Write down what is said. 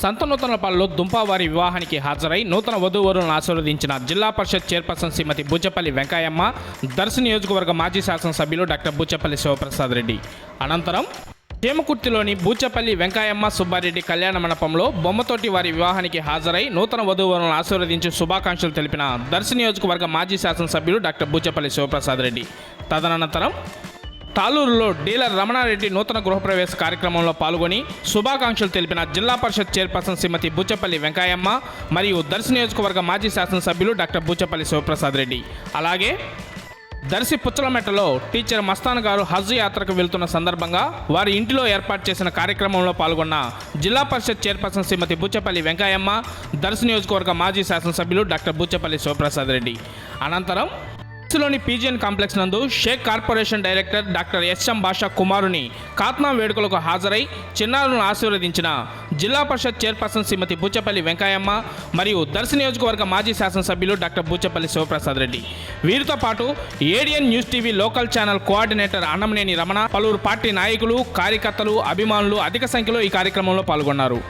సంతనూతనపాలలో దుంపావారి వివాహానికి హాజరై నూతన వధూవరులను ఆశీర్వదించిన జిల్లా పరిషత్ చైర్పర్సన్ శ్రీమతి బూచపల్లి వెంకయ్యమ్మ దర్శి నియోజకవర్గ మాజీ శాసనసభ్యులు డాక్టర్ బూచపల్లి శివప్రసాద్ రెడ్డి. అనంతరం చేమకుర్తిలోని బూచపల్లి వెంకాయమ్మ సుబ్బారెడ్డి కళ్యాణ మండపంలో బొమ్మతోటి వారి వివాహానికి హాజరై నూతన వధువులను ఆశీర్వదించి శుభాకాంక్షలు తెలిపిన దర్శి నియోజకవర్గ మాజీ శాసనసభ్యుడు డాక్టర్ బూచపల్లి శివప్రసాద్ రెడ్డి. తదనంతరం తాలూరులో డీలర్ రమణారెడ్డి నూతన గృహప్రవేశ కార్యక్రమంలో పాల్గొని శుభాకాంక్షలు తెలిపిన జిల్లా పరిషత్ చైర్పర్సన్ శ్రీమతి బూచపల్లి వెంకాయమ్మ మరియు దర్శి నియోజకవర్గ మాజీ శాసనసభ్యులు డాక్టర్ బూచపల్లి శివప్రసాద్ రెడ్డి. అలాగే దర్శి పుచ్చలమెట్టలో టీచర్ మస్తాన్ గారు హజ్ యాత్రకు వెళ్తున్న సందర్భంగా వారి ఇంటిలో ఏర్పాటు చేసిన కార్యక్రమంలో పాల్గొన్న జిల్లా పరిషత్ చైర్పర్సన్ శ్రీమతి బూచపల్లి వెంకయ్యమ్మ దర్శి నియోజకవర్గ మాజీ శాసనసభ్యులు డాక్టర్ బూచపల్లి శివప్రసాద్ రెడ్డి. అనంతరం లోని పీజిఎన్ కాంప్లెక్స్ నందు Shaik corporation director doctor SM Basha కుమారుని కాత్నా వేడుకలకు హాజరై చిన్నారులను ఆశీర్వదించిన జిల్లా పరిషత్ చైర్పర్సన్ శ్రీమతి బూచపల్లి వెంకయ్యమ్మ మరియు దర్శి నియోజకవర్గ మాజీ శాసనసభ్యులు డాక్టర్ బూచపల్లి శివప్రసాద్ రెడ్డి. వీరితో పాటు ADN news TV local channel coordinator Annamaneni Ramana పలువురు పార్టీ నాయకులు కార్యకర్తలు అభిమానులు అధిక సంఖ్యలో ఈ కార్యక్రమంలో పాల్గొన్నారు.